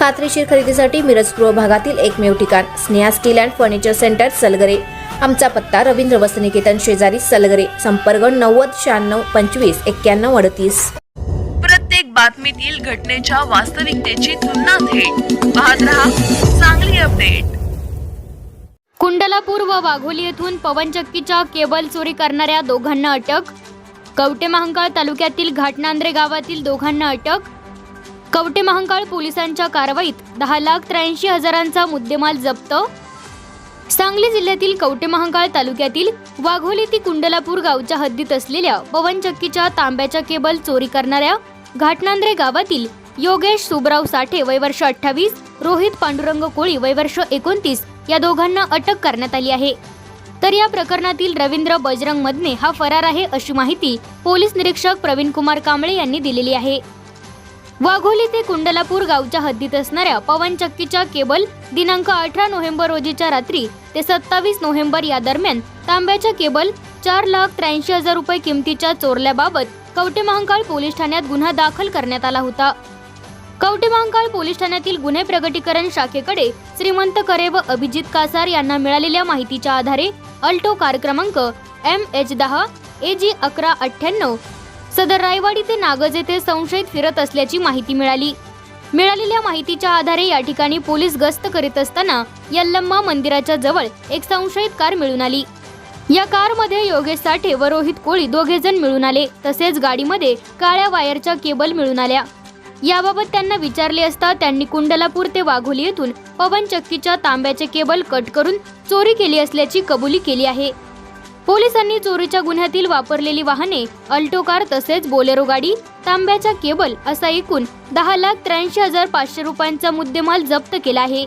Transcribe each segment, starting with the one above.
खात्रीशीर खरेदीसाठी मिरज पूर्व भागातील एकमेव ठिकाण Sneha steel and furniture centre Salgare. आमचा पत्ता रवींद्र वसनिकेतन शेजारी सलगरे संपर्क नव्वद शहाण्णव पंचवीस एक्क्याण्णव अडतीस. प्रत्येक बातमीतील घटनेच्या वास्तविकतेची तुलना थेट. पाहत रहा चांगली अपडेट. कुंडलापूर व वाघोली येथून पवनचक्कीच्या केबल चोरी करणाऱ्या दोघांना अटक. कवटे महांकाळ तालुक्यातील घाटनांद्रे गावातील दोघांना अटक. कवटे महांकाळ पोलिसांच्या कारवाईत दहा लाख त्र्याऐंशी हजारांचा मुद्देमाल जप्त? सांगली जिल्ह्यातील कवटे महांकाळ तालुक्यातील वाघोली ती कुंडलापूर गावच्या हद्दीत असलेल्या पवनचक्कीच्या तांब्याच्या केबल चोरी करणाऱ्या घाटनांद्रे गावातील योगेश सुबराव साठे वयवर्ष अठ्ठावीस रोहित पांडुरंग कोळी वयवर्ष एकोणतीस या दोघांना अटक करण्यात आली आहे. तर या प्रकरणातील रवींद्र बजरंग मदने हा फरार आहे अशी माहिती पोलीस निरीक्षक प्रवीण कुमार कांबळे यांनी दिलेली आहे. वाघोली ते कुंडलापूर गावच्या हद्दीत असणाऱ्या पवनचक्कीच्या केबल दिनांक अठरा नोव्हेंबर रोजीच्या रात्री ते सत्तावीस नोव्हेंबर या दरम्यान तांब्याच्या केबल चार लाख त्र्याऐंशी हजार रुपये किमतीच्या चोरल्याबाबत कवटे महांकाळ पोलीस ठाण्यात गुन्हा दाखल करण्यात आला होता. कवटे महांकाळ पोलीस ठाण्यातील गुन्हे प्रगटीकरण शाखेकडे श्रीमंत करे व अभिजित कासार यांना मिळालेल्या माहितीच्या आधारे अल्टो कार क्रमांक एम एच दहा ए जी अकरा अठ्ठ्याण्णव सदर रायवाडी ते नागज येथे संशयित फिरत असल्याची माहिती मिळाली. मिळालेल्या माहितीच्या आधारे या ठिकाणी पोलीस गस्त करीत असताना यल्लम्मा मंदिराच्या जवळ एक संशयित कार मिळून आली. या कारमध्ये योगेश साठे व रोहित कोळी दोघे जण मिळून आले तसेच गाडीमध्ये काळ्या वायरच्या केबल मिळून आल्या. याबाबत त्यांना विचारले असता त्यांनी कुंडलापूर ते वाघोली येथून पवनचक्कीच्या तांब्याचे केबल कट करून चोरी केली असल्याची कबुली केली आहे. पोलिसांनी चोरीच्या गुन्ह्यातील वापरलेली वाहने अल्टो कार तसेच बोलेरो गाडी तांब्याच्या केबल असा एकूण दहा लाख त्र्याऐंशी हजार पाचशे रुपयांचा मुद्देमाल जप्त केला आहे.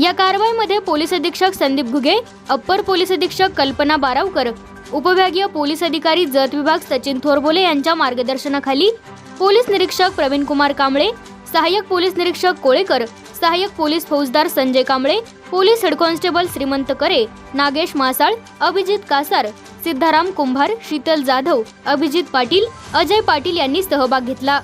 या कारवाईमध्ये पोलीस अधीक्षक संदीप घुगे अप्पर पोलीस अधीक्षक कल्पना बारावकर उपविभागीय पोलीस अधिकारी जत विभाग सचिन थोरबोले यांच्या मार्गदर्शनाखाली पोलीस निरीक्षक प्रवीण कुमार कांबळे सहाय्यक पोलीस निरीक्षक कोळेकर सहाय्यक पोलीस फौजदार Sanjay Kamble police head constable Shrimant Kare Nagesh मासाळ अभिजित कासार सिद्धाराम कुंभार शीतल जाधव अभिजित पाटील अजय पाटील यांनी सहभाग घेतला.